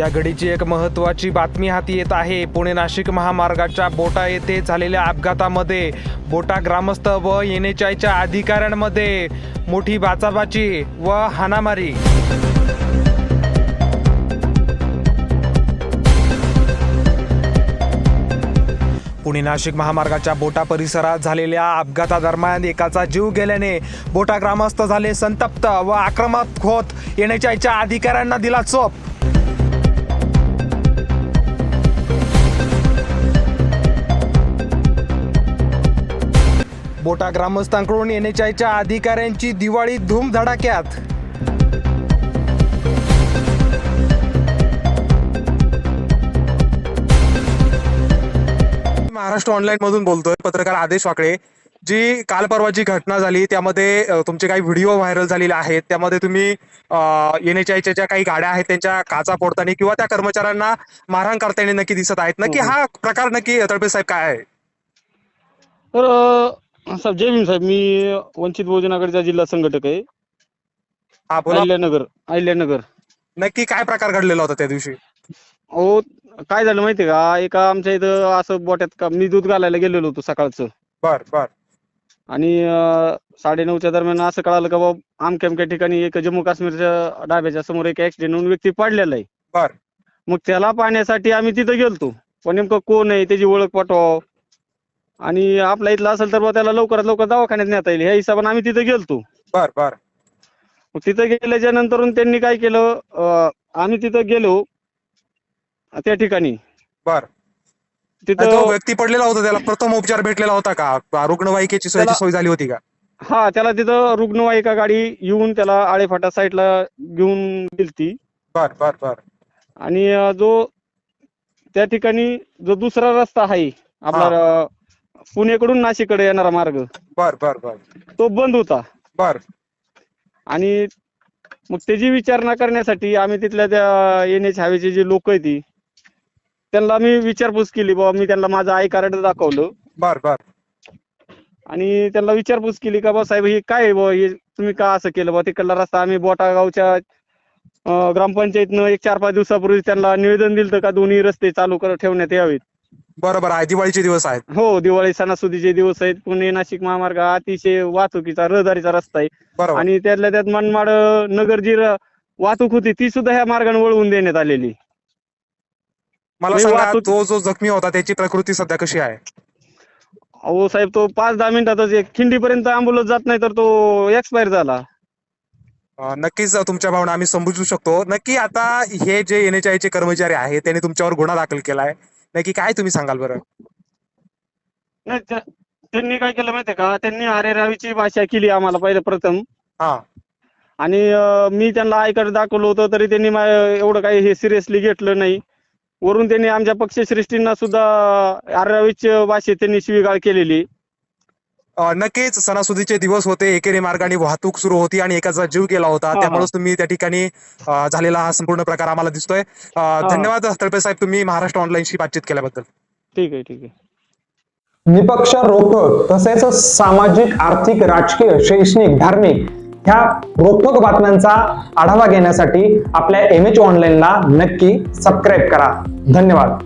या घडीची एक महत्त्वाची बातमी हाती येत आहे. पुणे नाशिक महामार्गाच्या बोटा येथे झालेल्या अपघातामध्ये बोटा ग्रामस्थ व एन एच आयच्या अधिकाऱ्यांमध्ये मोठी बाचाबाची व हाणामारी. पुणे नाशिक महामार्गाच्या बोटा परिसरात झालेल्या अपघातादरम्यान एकाचा जीव गेल्याने बोटा ग्रामस्थ झाले संतप्त व आक्रमक होत येण्याच्या अधिकाऱ्यांना दिला चोप. बोटा ग्रामस्थांकडून एनएचआयच्या अधिकाऱ्यांची दिवाळी धूम धडाक्यात महाराष्ट्र ऑनलाईन मधून बोलतोय पत्रकार आदेश वाकळे जी काल परवाची घटना झाली त्यामध्ये तुमचे काही व्हिडिओ व्हायरल झालेले आहेत. त्यामध्ये तुम्ही एन एच आयच्या ज्या काही गाड्या आहेत त्यांच्या काचा फोडताना किंवा त्या कर्मचाऱ्यांना मारहाण करताना नक्की दिसत आहेत. नक्की हो, हो. हा प्रकार नक्की तळपे साहेब काय आहे? तर साहेब जय भीम साहेब मी वंचित बहुजन आघाडीचा जिल्हा संघटक आहे. हा बोला. अहिल्यानगर अहिल्यानगर. नक्की काय प्रकार घडलेला होता त्या दिवशी? अहो काय झालं माहितीये का? एका आमच्या इथं असं बोट्यात का मी दूध घालायला गेलेलो होतो सकाळचं. बर बर. आणि अं, साडेनऊच्या दरम्यान असं कळालं का बाबा आमक्या अमक्या ठिकाणी एक जम्मू काश्मीरच्या डाब्याच्या समोर एक ऍक्सिडेंट होऊन व्यक्ती पडलेला आहे. बर. मग त्याला पाहण्यासाठी आम्ही तिथं गेलतो. पण नेमकं कोण आहे त्याची ओळख पटवाव आणि आपल्या इथलं असेल तर बा त्याला लवकरात लवकर दवाखान्यात नेता येईल. ह्या हिशोबाने आम्ही तिथं गेलतो. बर बर. मग तिथं गेल्याच्या नंतरून त्यांनी काय केलं अं, आम्ही तिथं गेलो त्या ठिकाणी. बर. तो तिथं व्यक्ती पडलेला होता त्याला प्रथम उपचार भेटलेला होता का? रुग्णवाहिकेची सोयीची त्याला- सोय झाली होती का? हा त्याला तिथं रुग्णवाहिका गाडी येऊन त्याला आळेफाटा साईडला घेऊन गेलती. बर बर बर. आणि अं, जो त्या ठिकाणी जो दुसरा रस्ता आहे आपला पुणेकडून नाशिककडे येणारा मार्ग. बर बर बर. तो बंद होता. बर. आणि मग त्याची विचारणा करण्यासाठी आम्ही तिथल्या त्या एन एच हायवेचे जे लोक आहेत ती त्यांना मी विचारपूस केली बाबा मी त्यांना माझं आय कार्ड दाखवलं. बर बर. आणि त्यांना विचारपूस केली का बा साहेब हे काय आहे बुवा हे तुम्ही का असं केलं बा? तिकडला रस्ता आम्ही बोटा गावच्या अं, ग्रामपंचायतनं एक चार पाच दिवसापूर्वी त्यांना निवेदन दिलं का दोन्ही रस्ते चालू कर ठेवण्यात यावेत. बरोबर आहे दिवाळीचे दिवस आहेत. हो दिवाळी सणासुदीचे दिवस आहेत. पुणे नाशिक महामार्ग हा अतिशय वाहतुकीचा रहदारीचा रस्ता आहे. बरोबर. आणि त्यातल्या त्यात मनमाड नगर जी र- वाहतूक होती ती सुद्धा ह्या मार्गाने वळवून देण्यात आलेली. मला मी सांगा वाहतूक- तो जो जखमी होता त्याची प्रकृती सध्या कशी आहे? अहो साहेब तो पाच दहा मिनिटातच एक खिंडीपर्यंत अँब्युलन्स जात नाही तर तो एक्सपायर झाला. अं, नक्कीच तुमच्या भावना आम्ही समजू शकतो. नक्की आता हे जे एच चे कर्मचारी आहेत त्यांनी तुमच्यावर गुन्हा दाखल केलाय. नक्की काय तुम्ही सांगाल बरं? नाही त्या- त्यांनी काय केलं माहितीये का? त्यांनी अरेरावीची भाषा केली आम्हाला पहिले प्रथम. हा. आणि अं, मी त्यांना आय कार्ड दाखवलं होतं तरी त्यांनी मा- एवढं काही हे सिरियसली घेतलं नाही. वरून त्यांनी आमच्या पक्षश्रेष्ठींना सुद्धा अरेरावीच्या भाषेत त्यांनी शिवीगाळ केलेली. नक्कीच सणासुदीचे दिवस होते एकेरी मार्गाने वाहतूक सुरू होती आणि एकाचा जीव गेला होता. त्यामुळेच तुम्ही त्या ठिकाणी झालेला हा संपूर्ण प्रकार आम्हाला दिसतोय. धन्यवाद तळपे साहेब तुम्ही महाराष्ट्र ऑनलाईनशी बातचीत केल्याबद्दल. ठीक आहे ठीक आहे. निपक्ष रोखक तसेच सामाजिक आर्थिक राजकीय शैक्षणिक धार्मिक ह्या रोखक बातम्यांचा आढावा घेण्यासाठी आपल्या एम एच ऑनलाईनला नक्की सबस्क्राईब करा. धन्यवाद.